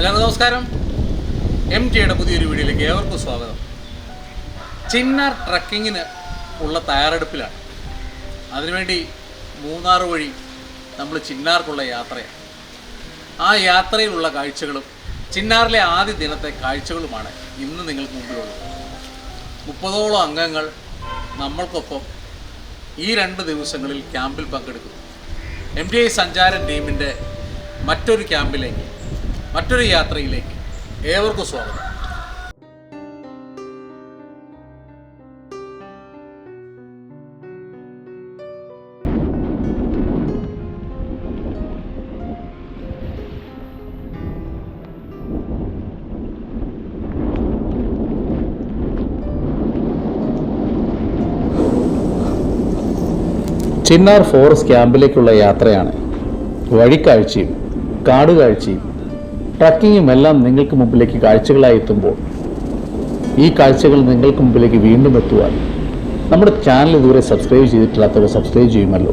എല്ലാവർക്കും നമസ്കാരം. എം ടിയുടെ പുതിയൊരു വീഡിയോയിലേക്ക് ഏവർക്കും സ്വാഗതം. ചിന്നാർ ട്രക്കിങ്ങിന് ഉള്ള തയ്യാറെടുപ്പിലാണ്. അതിനുവേണ്ടി മൂന്നാർ വഴി നമ്മൾ ചിന്നാർക്കുള്ള യാത്രയാണ്. ആ യാത്രയിലുള്ള കാഴ്ചകളും ചിന്നാറിലെ ആദ്യ ദിനത്തെ കാഴ്ചകളുമാണ് ഇന്ന് നിങ്ങൾക്ക് മുമ്പിലുള്ളത്. മുപ്പതോളം അംഗങ്ങൾ നമ്മൾക്കൊപ്പം ഈ രണ്ട് ദിവസങ്ങളിൽ ക്യാമ്പിൽ പങ്കെടുക്കും എം ടി ഐ സഞ്ചാര ടീമിന്റെ മറ്റൊരു ക്യാമ്പിലേക്ക് മറ്റൊരു യാത്രയിലേക്ക് ഏവർക്കും സ്വാഗതം. ചിന്നാർ ഫോറസ്റ്റ് ക്യാമ്പിലേക്കുള്ള യാത്രയാണ് വഴിക്കാഴ്ചയും കാടുകാഴ്ചയും ട്രക്കിങ്ങും എല്ലാം നിങ്ങൾക്ക് മുമ്പിലേക്ക് കാഴ്ചകളായി എത്തുമ്പോൾ ഈ കാഴ്ചകൾ നിങ്ങൾക്ക് മുമ്പിലേക്ക് വീണ്ടും എത്തുവാൻ നമ്മുടെ ചാനൽ ഇതുവരെ സബ്സ്ക്രൈബ് ചെയ്തിട്ടില്ലാത്തവർ സബ്സ്ക്രൈബ് ചെയ്യുമല്ലോ.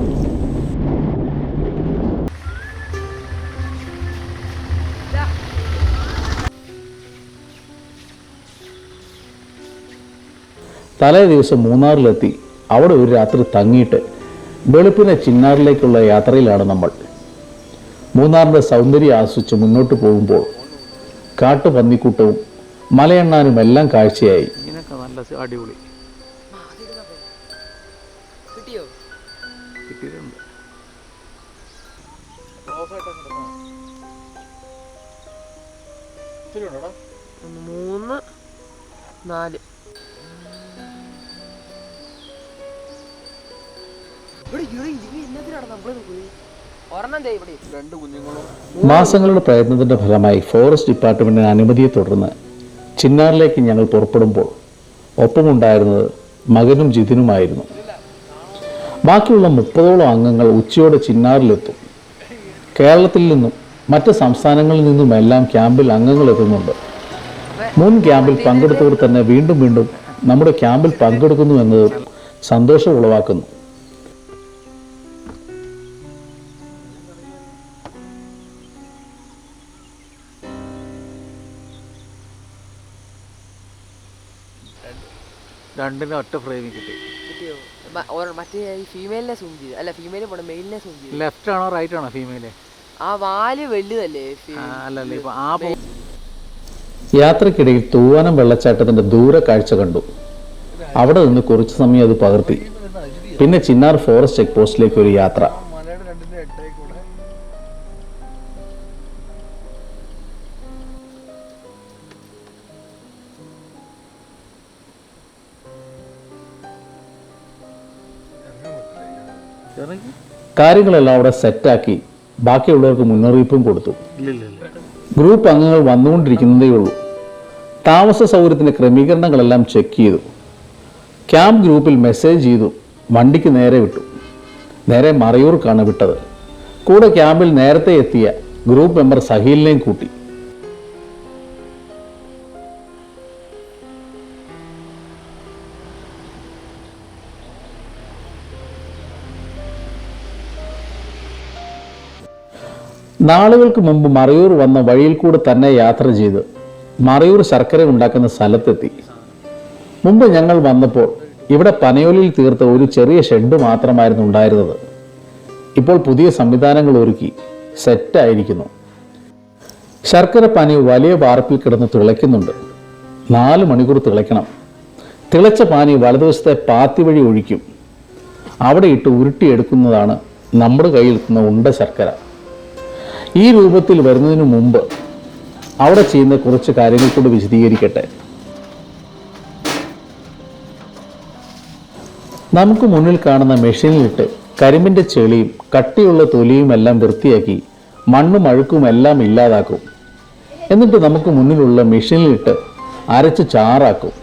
തലേ ദിവസം മൂന്നാറിലെത്തി. അവിടെ ഒരു രാത്രി തങ്ങിയിട്ട് വെളുപ്പിനെ ചിന്നാറിലേക്കുള്ള യാത്രയിലാണ് നമ്മൾ. മൂന്നാറിന്റെ സൗന്ദര്യം ആസ്വദിച്ച് മുന്നോട്ട് പോകുമ്പോൾ കാട്ടുപന്നിക്കൂട്ടവും മലയെണ്ണാനും എല്ലാം കാഴ്ചയായി. നല്ല അടിപൊളി. കിട്ടിയിട്ടുണ്ട്. മൂന്ന് നാല്. ഇവിടെ ഇവിടെ ഇതിന് നോക്കുന്നത്? ഒരെണ്ണം ദേ ഇവിടെ? രണ്ട് കുഞ്ഞുങ്ങളും. മാസങ്ങളുടെ പ്രയത്നത്തിന്റെ ഫലമായി ഫോറസ്റ്റ് ഡിപ്പാർട്ട്മെന്റിന്റെ അനുമതിയെ തുടർന്ന് ചിന്നാറിലേക്ക് ഞങ്ങൾ പുറപ്പെടുമ്പോൾ ഒപ്പമുണ്ടായിരുന്നത് മകനും ജിതിനുമായിരുന്നു. ബാക്കിയുള്ള മുപ്പതോളം അംഗങ്ങൾ ഉച്ചയോടെ ചിന്നാറിലെത്തും. കേരളത്തിൽ നിന്നും മറ്റ് സംസ്ഥാനങ്ങളിൽ നിന്നുമെല്ലാം ക്യാമ്പിൽ അംഗങ്ങൾ എത്തുന്നുണ്ട്. മുൻ ക്യാമ്പിൽ പങ്കെടുത്തവർ തന്നെ വീണ്ടും വീണ്ടും നമ്മുടെ ക്യാമ്പിൽ പങ്കെടുക്കുന്നു എന്നത് സന്തോഷം ഉളവാക്കുന്നു. രണ്ടിനും ഒറ്റ ഫ്രെയിമിൽ കിട്ടി. കിട്ടിയോ? മ- ഒരെ- മറ്റേ ഈ ഫീമെയിലിനെ സൂം ചെയ്തു. അല്ല ഫീമെയിൽ പോണം മെയിലിനെ സൂം ചെയ്തു. ലെഫ്റ്റ് ആണോ റൈറ്റ് ആണോ ഫീമെയിൽ ആ വാൽ വലുതല്ലേ? ഫീ- അല്ലല്ല ഇപ്പൊ ആ പോ- യാത്രക്കിടയിൽ തൂവാനം വെള്ളച്ചാട്ടത്തിന്റെ ദൂരെ കാഴ്ച കണ്ടു. അവിടെ നിന്ന് കുറച്ചു സമയം അത് പകർത്തി. പിന്നെ ചിന്നാർ ഫോറസ്റ്റ് ചെക്ക് പോസ്റ്റിലേക്ക് ഒരു യാത്ര. കാര്യങ്ങളെല്ലാം അവിടെ സെറ്റാക്കി ബാക്കിയുള്ളവർക്ക് മുന്നറിയിപ്പും കൊടുത്തു. ഗ്രൂപ്പ് അംഗങ്ങൾ വന്നുകൊണ്ടിരിക്കുന്നതേ ഉള്ളൂ. താമസ സൗകര്യത്തിന്റെ ക്രമീകരണങ്ങളെല്ലാം ചെക്ക് ചെയ്തു. ക്യാമ്പ് ഗ്രൂപ്പിൽ മെസ്സേജ് ചെയ്തു. വണ്ടിക്ക് നേരെ വിട്ടു. നേരെ മറയൂർക്കാണ് വിട്ടത്. കൂടെ ക്യാമ്പിൽ നേരത്തെ എത്തിയ ഗ്രൂപ്പ് മെമ്പർ സഹീലിനെയും കൂട്ടി. നാളുകൾക്ക് മുമ്പ് മറയൂർ വന്ന വഴിയിൽ കൂടെ തന്നെ യാത്ര ചെയ്ത് മറയൂർ ശർക്കര ഉണ്ടാക്കുന്ന സ്ഥലത്തെത്തി. മുമ്പ് ഞങ്ങൾ വന്നപ്പോൾ ഇവിടെ പനയോലിൽ തീർത്ത ഒരു ചെറിയ ഷെഡ് മാത്രമായിരുന്നു ഉണ്ടായിരുന്നത്. ഇപ്പോൾ പുതിയ സംവിധാനങ്ങൾ ഒരുക്കി സെറ്റായിരിക്കുന്നു ശർക്കര പനി വലിയ വാർപ്പിൽ കിടന്ന് തിളയ്ക്കുന്നുണ്ട്. നാല് മണിക്കൂർ തിളയ്ക്കണം. തിളച്ച പാനി വലതുവശത്തെ പാത്തി വഴി ഒഴിക്കും. അവിടെ ഇട്ട് ഉരുട്ടിയെടുക്കുന്നതാണ് നമ്മുടെ കയ്യിൽ എത്തുന്ന ഉണ്ട ശർക്കര. ഈ രൂപത്തിൽ വരുന്നതിന് മുമ്പ് അവിടെ ചെയ്യുന്ന കുറച്ച് കാര്യങ്ങൾ കൂടി വിശദീകരിക്കട്ടെ. നമുക്ക് മുന്നിൽ കാണുന്ന മെഷീനിലിട്ട് കരിമ്പിന്റെ ചെളിയും കട്ടിയുള്ള തൊലിയും എല്ലാം വൃത്തിയാക്കി മണ്ണും അഴുക്കും എല്ലാം ഇല്ലാതാക്കും. എന്നിട്ട് നമുക്ക് മുന്നിലുള്ള മെഷീനിലിട്ട് അരച്ച് ചാറാക്കും.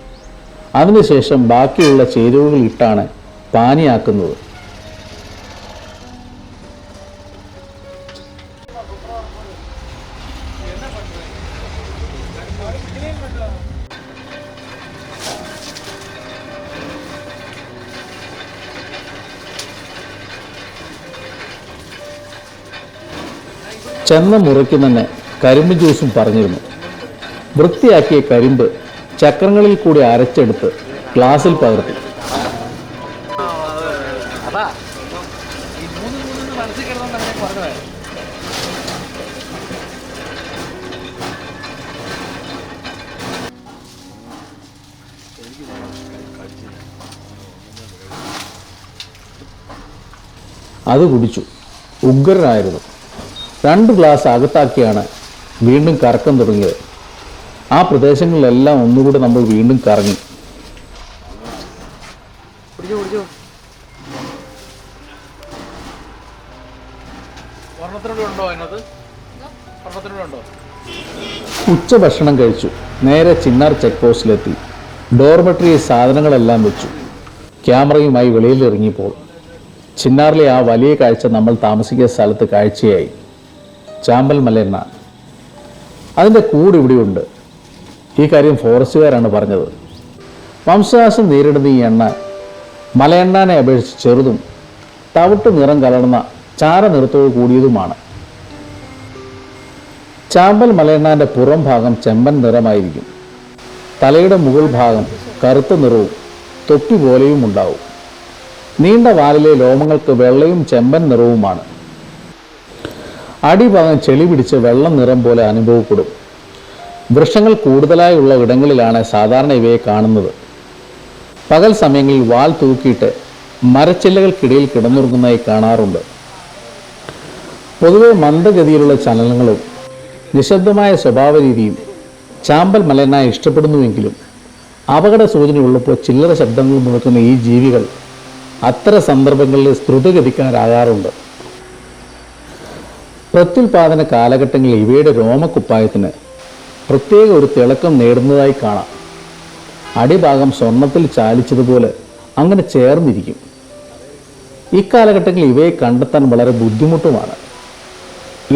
അതിനുശേഷം ബാക്കിയുള്ള ചേരുവകൾ ഇട്ടാണ് പാനിയാക്കുന്നത്. ചെന്ന മുറയ്ക്ക് തന്നെ കരിമ്പ് ജ്യൂസും പറഞ്ഞിരുന്നു. വൃത്തിയാക്കിയ കരിമ്പ് ചക്രങ്ങളിൽ കൂടി അരച്ചെടുത്ത് ഗ്ലാസിൽ പകർത്തി. അതാ കുടിച്ചു. ഉഗ്രനായിരുന്നു. രണ്ട് ഗ്ലാസ് അകത്താക്കിയാണ് വീണ്ടും കറക്കം തുടങ്ങിയത്. ആ പ്രദേശങ്ങളിലെല്ലാം ഒന്നുകൂടെ നമ്മൾ വീണ്ടും കറങ്ങി. ഉച്ച ഭക്ഷണം കഴിച്ചു. നേരെ ചിന്നാർ ചെക്ക് പോസ്റ്റിലെത്തി. ഡോർമെട്രി സാധനങ്ങളെല്ലാം വെച്ചു. ക്യാമറയുമായി വെളിയിലിറങ്ങിയപ്പോൾ ചിന്നാറിലെ ആ വലിയ കാഴ്ച നമ്മൾ താമസിക്കുന്ന സ്ഥലത്ത് കാഴ്ചയായി. ചാമ്പൽ മലയെന്ന അതിന്റെ കൂട് ഇവിടെയുണ്ട്. ഈ കാര്യം ഫോറസ്റ്റുകാരാണ് പറഞ്ഞത്. വംശനാശം നേരിടുന്ന ഈ എണ്ണ മലയെണ്ണാനെ അപേക്ഷിച്ച് ചെറുതും തവിട്ട് നിറം കലർന്ന ചാര നിറത്തോട് കൂടിയതുമാണ്. ചാമ്പൽ മലയെണ്ണാന്റെ പുറം ഭാഗം ചെമ്പൻ നിറമായിരിക്കും. തലയുടെ മുകൾ ഭാഗം കറുത്ത നിറവും തൊപ്പി പോലെയും ഉണ്ടാവും. നീണ്ട വാലിലെ ലോമങ്ങൾക്ക് വെള്ളയും ചെമ്പൻ നിറവുമാണ്. അടിഭാഗം ചെളി പിടിച്ച് വെള്ളം നിറം പോലെ അനുഭവപ്പെടും. വൃക്ഷങ്ങൾ കൂടുതലായുള്ള ഇടങ്ങളിലാണ് സാധാരണ ഇവയെ കാണുന്നത്. പകൽ സമയങ്ങളിൽ വാൽ തൂക്കിയിട്ട് മരച്ചില്ലകൾക്കിടയിൽ കിടന്നുറങ്ങുന്നതായി കാണാറുണ്ട്. പൊതുവെ മന്ദഗതിയിലുള്ള ചലനങ്ങളും നിശബ്ദമായ സ്വഭാവ രീതിയും ചാമ്പൽ മലയനായി ഇഷ്ടപ്പെടുന്നുവെങ്കിലും അപകട സൂചനയുള്ളപ്പോൾ ചില്ലറ ശബ്ദങ്ങൾ മുഴക്കുന്ന ഈ ജീവികൾ അത്തരം സന്ദർഭങ്ങളിൽ ദ്രുതഗതിക്കാരാകാറുണ്ട് പ്രത്യുൽപാദന കാലഘട്ടങ്ങളിൽ ഇവയുടെ രോമക്കുപ്പായത്തിന് പ്രത്യേക ഒരു തിളക്കം നേടുന്നതായി കാണാം. അടിഭാഗം സ്വർണത്തിൽ ചാലിച്ചതുപോലെ അങ്ങനെ ചേർന്നിരിക്കും. ഇക്കാലഘട്ടങ്ങളിൽ ഇവയെ കണ്ടെത്താൻ വളരെ ബുദ്ധിമുട്ടുമാണ്.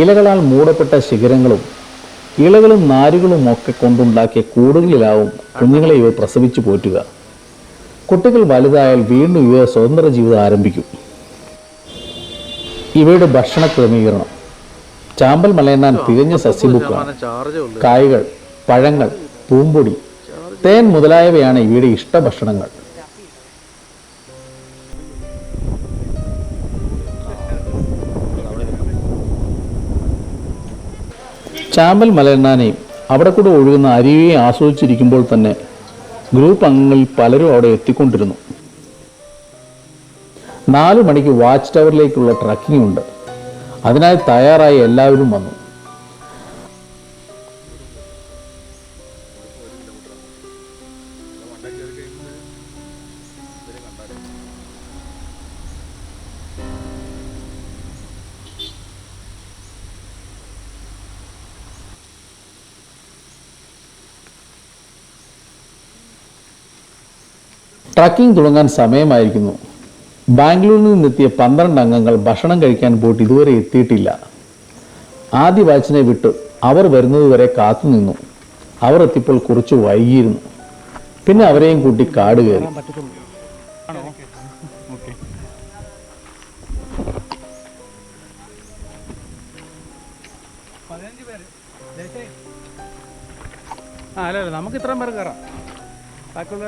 ഇലകളാൽ മൂടപ്പെട്ട ശിഖരങ്ങളും ഇലകളും നാരുകളും ഒക്കെ കൊണ്ടുണ്ടാക്കിയ കൂടുകളിലാവും കുഞ്ഞുങ്ങളെ ഇവ പ്രസവിച്ചു പോറ്റുക. കുട്ടികൾ വലുതായാൽ വീണ്ടും ഇവ സ്വതന്ത്ര ജീവിതം ആരംഭിക്കും. ഇവയുടെ ഭക്ഷണ ക്രമീകരണം. ചാമ്പൽ മലയണ്ണാൻ തികഞ്ഞ സസ്യബുക്കാണ് കായ്കൾ പഴങ്ങൾ പൂമ്പൊടി തേൻ മുതലായവയാണ് ഇവയുടെ ഇഷ്ടഭക്ഷണങ്ങൾ. ചാമ്പൽ മലയണ്ണാനെയും അവിടെ കൂടെ ഒഴുകുന്ന അരുവിയെ ആസ്വദിച്ചിരിക്കുമ്പോൾ തന്നെ ഗ്രൂപ്പ് അംഗങ്ങളിൽ പലരും അവിടെ എത്തിക്കൊണ്ടിരുന്നു. നാലു മണിക്ക് വാച്ച് ടവറിലേക്കുള്ള ട്രക്കിംഗ് ഉണ്ട്. അതിനായി തയ്യാറായി എല്ലാവരും വന്നു. ട്രക്കിംഗ് തുടങ്ങാൻ സമയമായിരിക്കുന്നു. ബാംഗ്ലൂരിൽ നിന്നെത്തിയ പന്ത്രണ്ട് അംഗങ്ങൾ ഭക്ഷണം കഴിക്കാൻ പോയിട്ട് ഇതുവരെ എത്തിയിട്ടില്ല. ആദ്യ ബാച്ചിനെ വിട്ട് അവർ വരുന്നതുവരെ കാത്തുനിന്നു അവർ എത്തിയപ്പോൾ കുറച്ച് വൈകിയിരുന്നു. പിന്നെ അവരെയും കൂട്ടി കാട് കയറി. നമുക്ക് ഇത്രയും പേർ കയറാം. ബാക്കിയുള്ള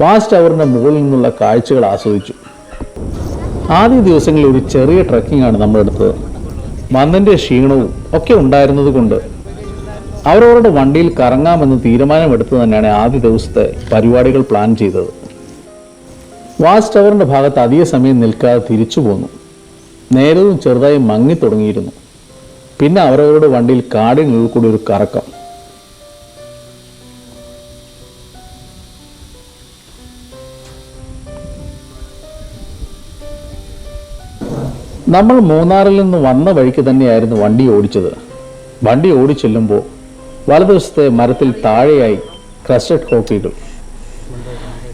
വാച്ച് ടവറിന്റെ മുകളിൽ നിന്നുള്ള കാഴ്ചകൾ ആസ്വദിച്ചു. ആദ്യ ദിവസങ്ങളിൽ ഒരു ചെറിയ ട്രക്കിംഗ് ആണ് നമ്മൾ എടുത്തത് മന്നിന്റെ ക്ഷീണവും ഒക്കെ ഉണ്ടായിരുന്നത് കൊണ്ട് അവരവരുടെ വണ്ടിയിൽ കറങ്ങാമെന്ന് തീരുമാനമെടുത്തു തന്നെയാണ് ആദ്യ ദിവസത്തെ പരിപാടികൾ പ്ലാൻ ചെയ്തത്. വാച്ച് ടവറിന്റെ ഭാഗത്ത് അധിക സമയം നിൽക്കാതെ തിരിച്ചു പോന്നു. നേരവും ചെറുതായി മങ്ങി തുടങ്ങിയിരുന്നു. പിന്നെ അവരവരുടെ വണ്ടിയിൽ കാടിനുള്ളിൽ കൂടി ഒരു കറക്കം. നമ്മൾ മൂന്നാറിൽ നിന്ന് വന്ന വഴിക്ക് തന്നെയായിരുന്നു വണ്ടി ഓടിച്ചത്. വണ്ടി ഓടിച്ചെല്ലുമ്പോൾ വലതുവശത്തെ മരത്തിൽ താഴെയായി ക്രസ്റ്റഡ് കോക്കികൾ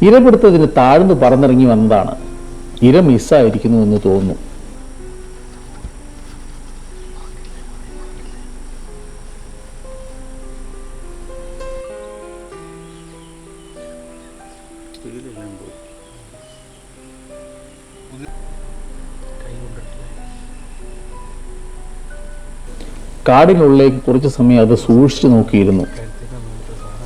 ഇരപിടുത്തതിന് താഴ്ന്നു പറന്നിറങ്ങി വന്നതാണ്. ഇര മിസ്സായിരിക്കുന്നു എന്ന് തോന്നുന്നു. കാടിനുള്ളിലേക്ക് കുറച്ച് സമയം അത് സൂക്ഷിച്ചു നോക്കിയിരുന്നു.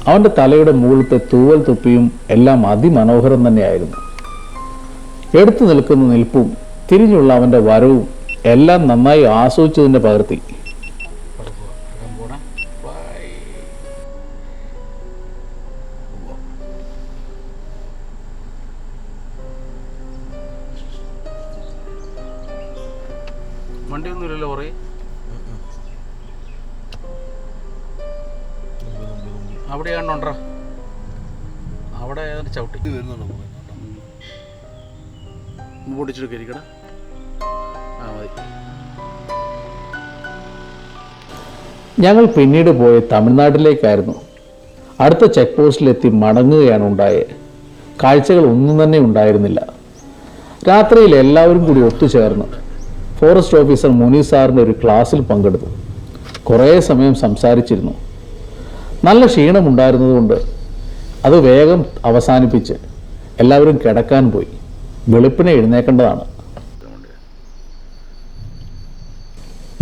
അവന്റെ തലയുടെ മുകളിലത്തെ തൂവൽ തൊപ്പിയും എല്ലാം അതിമനോഹരം തന്നെയായിരുന്നു. എടുത്തു നിൽക്കുന്ന നിൽപ്പും തിരിഞ്ഞുള്ള അവന്റെ വരവും എല്ലാം നന്നായി ആസ്വദിച്ചതിന്റെ പകർത്തി. കണ്ടോണ്ടാ അവിടെ ഏതാണ്ട് ചവിട്ടി. വരുന്നുണ്ടോ പൊടിച്ചിട്ട് കരിക്കട ആ മതി. ഞങ്ങൾ പിന്നീട് പോയ തമിഴ്നാട്ടിലേക്കായിരുന്നു. അടുത്ത ചെക്ക് പോസ്റ്റിലെത്തി മടങ്ങുകയാണ് ഉണ്ടായത് കാഴ്ചകൾ ഒന്നും തന്നെ ഉണ്ടായിരുന്നില്ല. രാത്രിയിൽ എല്ലാവരും കൂടി ഒത്തുചേർന്ന് ഫോറസ്റ്റ് ഓഫീസർ മുനി സാറിന്റെ ഒരു ക്ലാസ്സിൽ പങ്കെടുത്തു. കുറേ സമയം സംസാരിച്ചിരുന്നു. നല്ല ക്ഷീണമുണ്ടായിരുന്നതുകൊണ്ട് അത് വേഗം അവസാനിപ്പിച്ച് എല്ലാവരും കിടക്കാൻ പോയി. വെളുപ്പിനെ എഴുന്നേക്കേണ്ടതാണ്.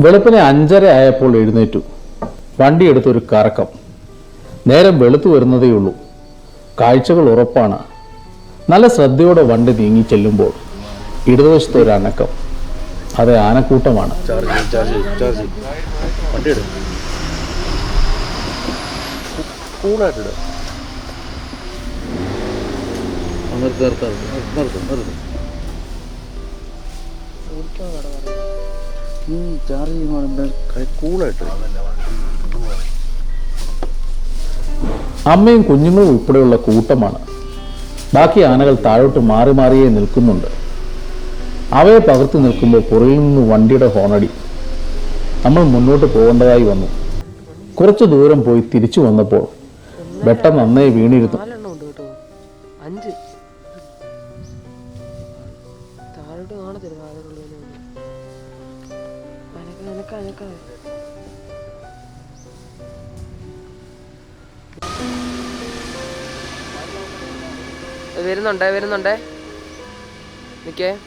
വെളുപ്പിനെ അഞ്ചര ആയപ്പോൾ എഴുന്നേറ്റു. വണ്ടി എടുത്തൊരു കറക്കം. നേരം വെളുത്തു വരുന്നതേ ഉള്ളൂ. കാഴ്ചകൾ ഉറപ്പാണ്. നല്ല ശ്രദ്ധയോടെ വണ്ടി നീങ്ങി ചെല്ലുമ്പോൾ ഇടതുവശത്ത് ഒരു അനക്കം. അത് ആനക്കൂട്ടമാണ്. ചാർജ് ചാർജ് കൂളായിട്ട് ഇട് നിർത്ത് നിർത്ത് നിർത്ത്. നിർത്ത് ചാർജ് ചെയ്യുമ്പോൾ കൂളായിട്ട് അമ്മയും കുഞ്ഞുങ്ങളും ഉൾപ്പെടെയുള്ള കൂട്ടമാണ്. ബാക്കി ആനകൾ താഴോട്ട് മാറി മാറിയേ നിൽക്കുന്നുണ്ട്. അവയെ പകർത്തി നിൽക്കുമ്പോൾ പുറകിൽ നിന്ന് വണ്ടിയുടെ ഹോണടി. നമ്മൾ മുന്നോട്ട് പോകേണ്ടതായി വന്നു. കുറച്ചു ദൂരം പോയി തിരിച്ചു വന്നപ്പോൾ വെട്ടം നന്നായി വീണിരുന്നു. അഞ്ച്. അനക്ക അനക്ക. വരുന്നുണ്ടേ വരുന്നുണ്ടേ? നിക്കേ.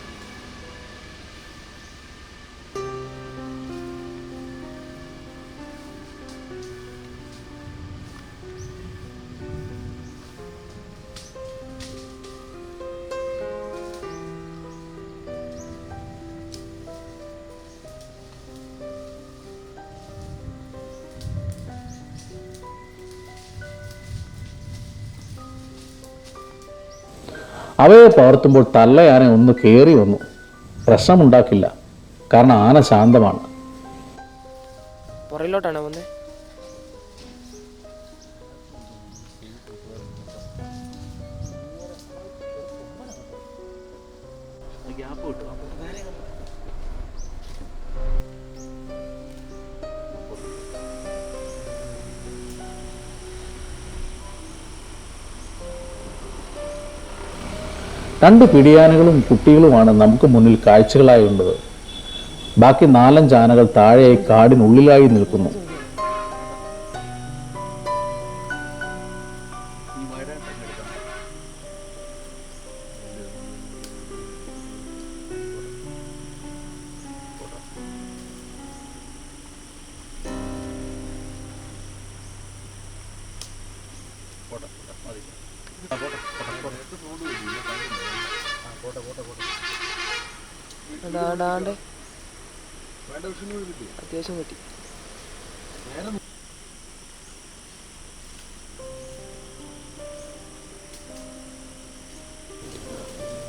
അവയെ പകർത്തുമ്പോൾ തള്ളയാന ഒന്ന് കയറി വന്നു. പ്രശ്നമുണ്ടാക്കില്ല. കാരണം ആന ശാന്തമാണ്. പുറയിലോട്ടാണോ വന്നേ? രണ്ട് പിടിയാനകളും കുട്ടികളുമാണ് നമുക്ക് മുന്നിൽ കാഴ്ചകളായി ഉള്ളത്. ബാക്കി നാലഞ്ച് ആനകൾ താഴെയായി കാടിനുള്ളിലായി നിൽക്കുന്നു.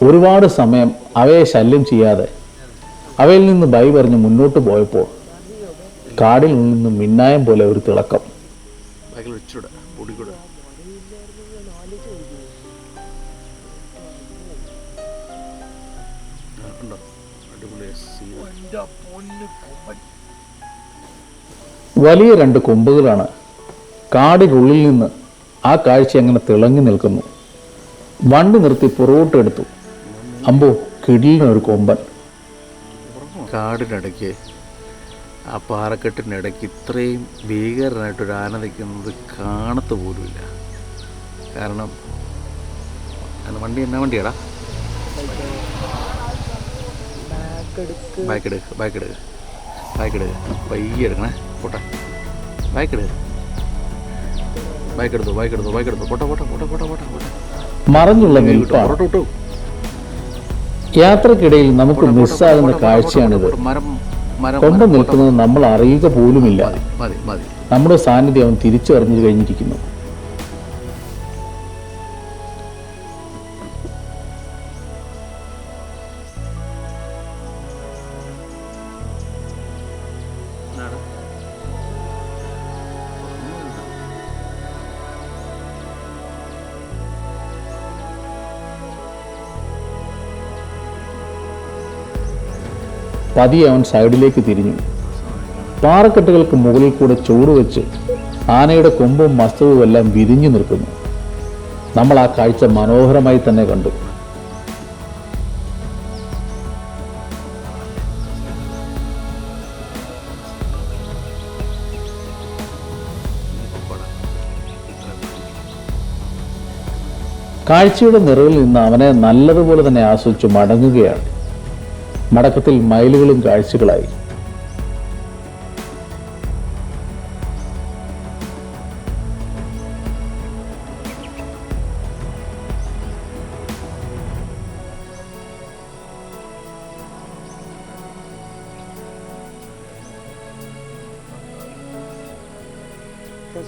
ഒരുപാട് സമയം അവയെ ശല്യം ചെയ്യാതെ അവയിൽ നിന്ന് ബൈ പറഞ്ഞ് മുന്നോട്ട് പോയപ്പോൾ കാടിൽ നിന്ന് മിന്നായം പോലെ ഒരു തിളക്കം. വലിയ രണ്ട് കൊമ്പുകളാണ് കാടിനുള്ളിൽ നിന്ന് ആ കാഴ്ച അങ്ങനെ തിളങ്ങി നിൽക്കുന്നു. വണ്ടി നിർത്തി പുറകോട്ടെടുത്തു. അമ്പോ കിടിലിനൊരു കൊമ്പൻ കാടിനിടയ്ക്ക് ആ പാറക്കെട്ടിനിടയ്ക്ക് ഇത്രയും ഭീകരനായിട്ടൊരു ആന നിൽക്കുന്നത് കാണത്ത് പോലുമില്ല കാരണം അതിന് വണ്ടി എന്നാ വണ്ടിയാടാ ബാക്ക് എടുക്ക് ബാക്ക് ബാക്ക് പയ്യെ എടുക്കണേ പോട്ടെ ബാക്കിട് ബൈക്കെടുത്തു ബൈക്കെടുത്തു ബൈക്കെടുത്തു പോട്ടെ പോട്ടെ പോട്ടെ പോട്ടെ പോട്ടെ പോട്ടെ പുറത്തോട്ട് യാത്രക്കിടയിൽ നമുക്ക് മിസ്സാകുന്ന കാഴ്ചയാണിത്. മരം നിൽക്കുന്നത് നമ്മൾ അറിയുക പോലുമില്ല. നമ്മുടെ സാന്നിധ്യം അവൻ തിരിച്ചറിഞ്ഞു കഴിഞ്ഞിരിക്കുന്നു. പതിയെ അവൻ സൈഡിലേക്ക് തിരിഞ്ഞു. പാറക്കെട്ടുകൾക്ക് മുകളിൽ കൂടെ ചൂട് വെച്ച് ആനയുടെ കൊമ്പും മസ്തവും എല്ലാം വിരിഞ്ഞു നിൽക്കുന്നു. നമ്മൾ ആ കാഴ്ച മനോഹരമായി തന്നെ കണ്ടു. കാഴ്ചയുടെ നിറവിൽ നിന്ന് അവനെ നല്ലതുപോലെ തന്നെ ആസ്വദിച്ചു മടങ്ങുകയാണ്. മടക്കത്തിൽ മൈലുകളും കാഴ്ചകളായി.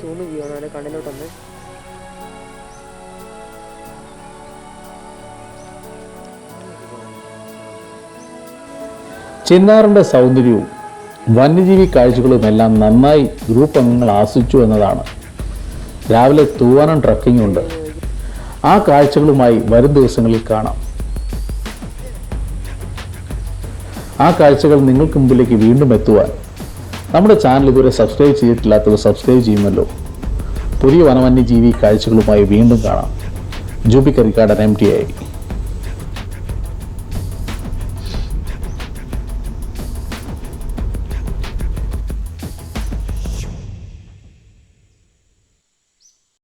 സൂം ചെയ്യണം കണ്ണിലോട്ടൊന്ന്. ചിന്നാറിന്റെ സൗന്ദര്യവും വന്യജീവി കാഴ്ചകളും എല്ലാം നന്നായി ഗ്രൂപ്പ് അംഗങ്ങൾ ആസ്വദിച്ചു എന്നതാണ്. രാവിലെ തൂവാനം ട്രക്കിംഗ് ഉണ്ട്. ആ കാഴ്ചകളുമായി വരും ദിവസങ്ങളിൽ കാണാം. ആ കാഴ്ചകൾ നിങ്ങൾക്ക് മുമ്പിലേക്ക് വീണ്ടും എത്തുവാൻ നമ്മുടെ ചാനൽ ഇതുവരെ സബ്സ്ക്രൈബ് ചെയ്തിട്ടില്ലാത്തവർ സബ്സ്ക്രൈബ് ചെയ്യുമല്ലോ. പുതിയ വനവന്യജീവി കാഴ്ചകളുമായി വീണ്ടും കാണാം. ജൂബി കറിക്കാടൻ എം ടി ആയി